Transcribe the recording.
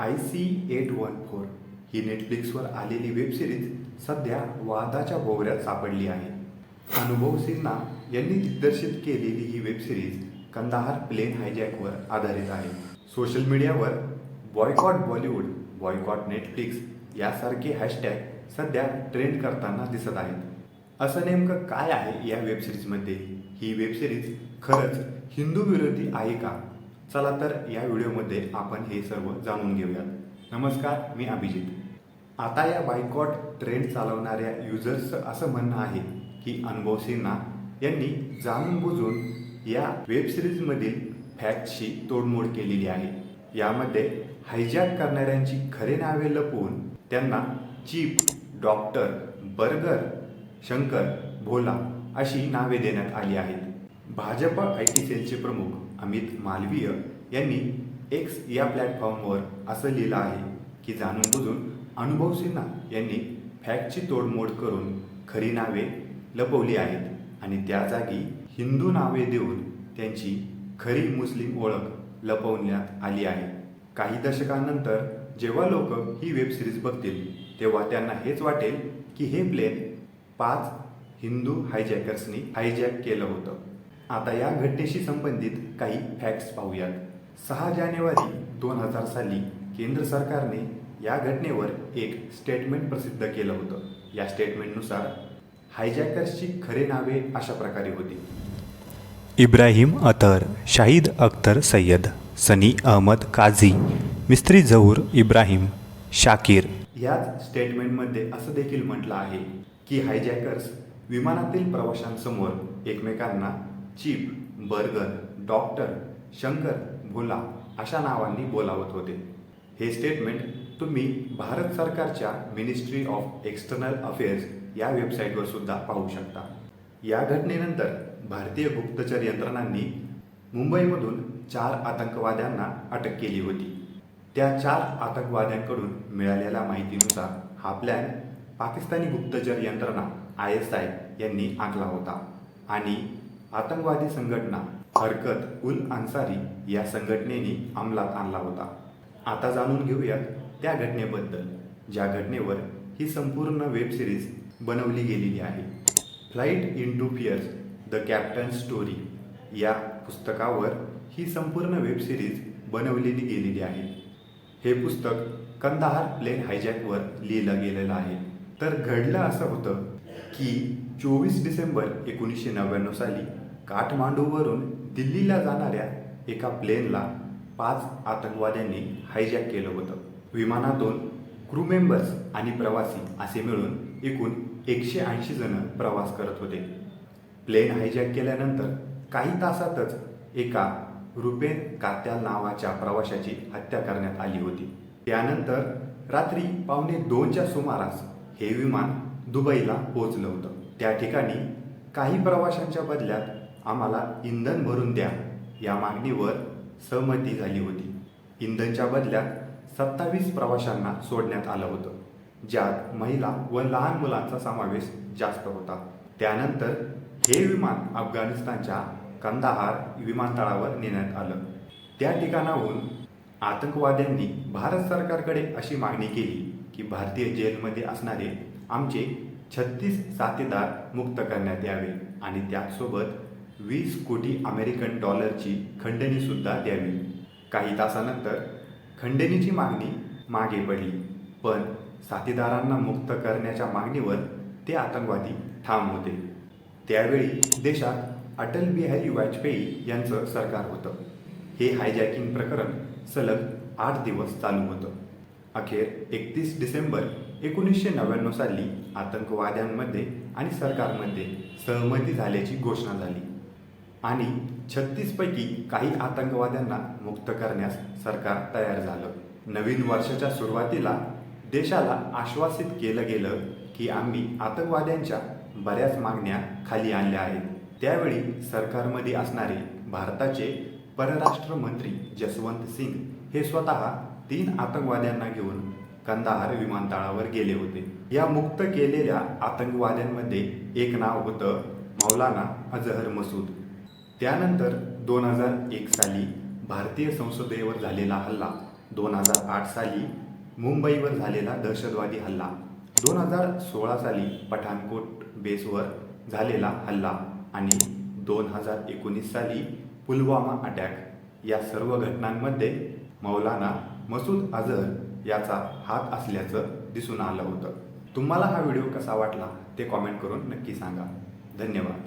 I C eight one four ही नेटफ्लिक्सवर आलेली web series सध्या वादाच्या भोवऱ्यात सापडली आहे. अनुभव सिन्हा यांनी दिग्दर्शित केलेली ही वेबसिरीज कंदाहार प्लेन हायजॅकवर आधारित आहे. सोशल मीडियावर बॉयकॉट बॉलिवूड बॉयकॉट नेटफ्लिक्स यासारखे हॅशटॅग सध्या ट्रेंड करताना दिसत आहेत. असं नेमकं काय आहे या वेबसिरीजमध्ये? ही वेबसिरीज खरंच हिंदू विरोधी आहे का? चला तर या व्हिडिओमध्ये आपण हे सर्व जाणून घेऊयात. नमस्कार मी अभिजित. आता या बायकॉट ट्रेंड चालवणाऱ्या युजर्सचं असं म्हणणं आहे की अनुभव सिन्हा यांनी जाणून बुजून या वेबसिरीजमधील फॅक्टशी तोडमोड केलेली आहे. यामध्ये हायजॅक करणाऱ्यांची खरे नावे लपवून त्यांना chief doctor Burger Shankar Bhola अशी नावे देण्यात आली आहेत. भाजप आय टी सेलचे प्रमुख अमित मालवीय यांनी एक्स या प्लॅटफॉर्मवर असं लिहिलं आहे की जाणून बुजून अनुभव सिन्हा यांनी फॅक्टची तोडमोड करून खरी नावे लपवली आहेत आणि त्या जागी हिंदू नावे देऊन त्यांची खरी मुस्लिम ओळख लपवण्यात आली आहे. काही दशकांनंतर जेव्हा लोक ही वेब सिरीज बघतील तेव्हा त्यांना हेच वाटेल की हे प्लेन पाच हिंदू हायजॅकर्सनी हायजॅक केलं होतं. आता या घटनेशी संबंधित काही फॅक्ट्स पाहूयात. सहा जानेवारी दोन हजार साली केंद्र सरकारने या घटनेवर एक स्टेटमेंट प्रसिद्ध केलं होतं. या स्टेटमेंटनुसार हायजॅकर्सची खरे नावे अशा प्रकारे होती. इब्राहिम अतर शाहिद अख्तर सय्यद सनी अहमद काझी मिस्त्री जहूर इब्राहिम शाकीर. याच स्टेटमेंटमध्ये असं देखील म्हटलं आहे की हायजॅकर्स विमानातील प्रवाशांसमोर एकमेकांना chief Burger doctor Shankar Bhola अशा नावांनी बोलावत होते. हे स्टेटमेंट तुम्ही भारत सरकारच्या मिनिस्ट्री ऑफ एक्सटर्नल अफेअर्स या वेबसाईटवर सुद्धा पाहू शकता. या घटनेनंतर भारतीय गुप्तचर यंत्रणांनी मुंबईमधून चार आतंकवाद्यांना अटक केली होती. त्या चार आतंकवाद्यांकडून मिळालेल्या माहितीनुसार हा प्लॅन पाकिस्तानी गुप्तचर यंत्रणा आय एस आय यांनी आखला होता. आणि आतंकवादी संघटना हरकत उल अन्सारी या संघटनेने अंमलात आणला होता. आता जाणून घेऊयात त्या घटनेबद्दल ज्या घटनेवर ही संपूर्ण वेब सिरीज बनवली गेलेली आहे. Flight into fears the captain story या पुस्तकावर ही संपूर्ण वेब सिरीज बनवलेली गेलेली आहे. हे पुस्तक कंदाहार प्लेन हायजॅकवर लिहिलं गेलेलं आहे. तर घडलं असं होतं की चोवीस डिसेंबर एकोणीसशे नव्याण्णव साली काठमांडूवरून दिल्लीला जाणाऱ्या एका प्लेनला पाच आतंकवाद्यांनी हायजॅक केलं होतं. विमानातून क्रू मेंबर्स आणि प्रवासी असे मिळून एकूण एकशे ऐंशी जण प्रवास करत होते. प्लेन हायजॅक केल्यानंतर काही तासातच एका रुपेन कात्याल नावाच्या प्रवाशाची हत्या करण्यात आली होती. त्यानंतर रात्री पावणे दोनच्या सुमारास हे विमान दुबईला पोहोचलं होतं. त्या ठिकाणी काही प्रवाशांच्या बदल्यात आम्हाला इंधन भरून द्या या मागणीवर सहमती झाली होती. इंधनच्या बदल्यात सत्तावीस प्रवाशांना सोडण्यात आलं होतं ज्यात महिला व लहान मुलांचा समावेश जास्त होता. त्यानंतर हे विमान अफगाणिस्तानच्या कंदाहार विमानतळावर नेण्यात आलं. त्या ठिकाणाहून आतंकवाद्यांनी भारत सरकारकडे अशी मागणी केली की भारतीय जेलमध्ये असणारे आमचे छत्तीस साथीदार मुक्त करण्यात यावे आणि त्याचसोबत वीस कोटी अमेरिकन डॉलरची खंडणीसुद्धा द्यावी. काही तासानंतर खंडणीची मागणी मागे पडली पण साथीदारांना मुक्त करण्याच्या मागणीवर ते आतंकवादी ठाम होते. त्यावेळी देशात अटल बिहारी वाजपेयी यांचं सरकार होतं. हे हायजॅकिंग प्रकरण सलग आठ दिवस चालू होतं. अखेर एकतीस डिसेंबर एकोणीसशे नव्याण्णव साली आतंकवाद्यांमध्ये आणि सरकारमध्ये सहमती झाल्याची घोषणा झाली. आणि छत्तीसपैकी काही आतंकवाद्यांना मुक्त करण्यास सरकार तयार झालं. नवीन वर्षाच्या सुरुवातीला देशाला आश्वासित केलं गेलं की आम्ही आतंकवाद्यांच्या बऱ्याच मागण्या खाली आणल्या आहेत. त्यावेळी सरकारमध्ये असणारे भारताचे परराष्ट्र मंत्री जसवंत सिंग हे स्वतः तीन आतंकवाद्यांना घेऊन कंदाहार विमानतळावर गेले होते. या मुक्त केलेल्या आतंकवाद्यांमध्ये एक नाव होतं मौलाना अजहर मसूद. त्यानंतर दोन हजार एक साली भारतीय संसदेवर झालेला हल्ला दोन हजार आठ साली मुंबईवर झालेला दहशतवादी हल्ला दोन हजार सोळा साली पठाणकोट बेसवर झालेला हल्ला आणि दोन हजार एकोणीस साली पुलवामा अटॅक या सर्व घटनांमध्ये मौलाना मसूद अझहर याचा हात असल्याचं दिसून आलं होतं. तुम्हाला हा व्हिडिओ कसा वाटला ते कॉमेंट करून नक्की सांगा. धन्यवाद.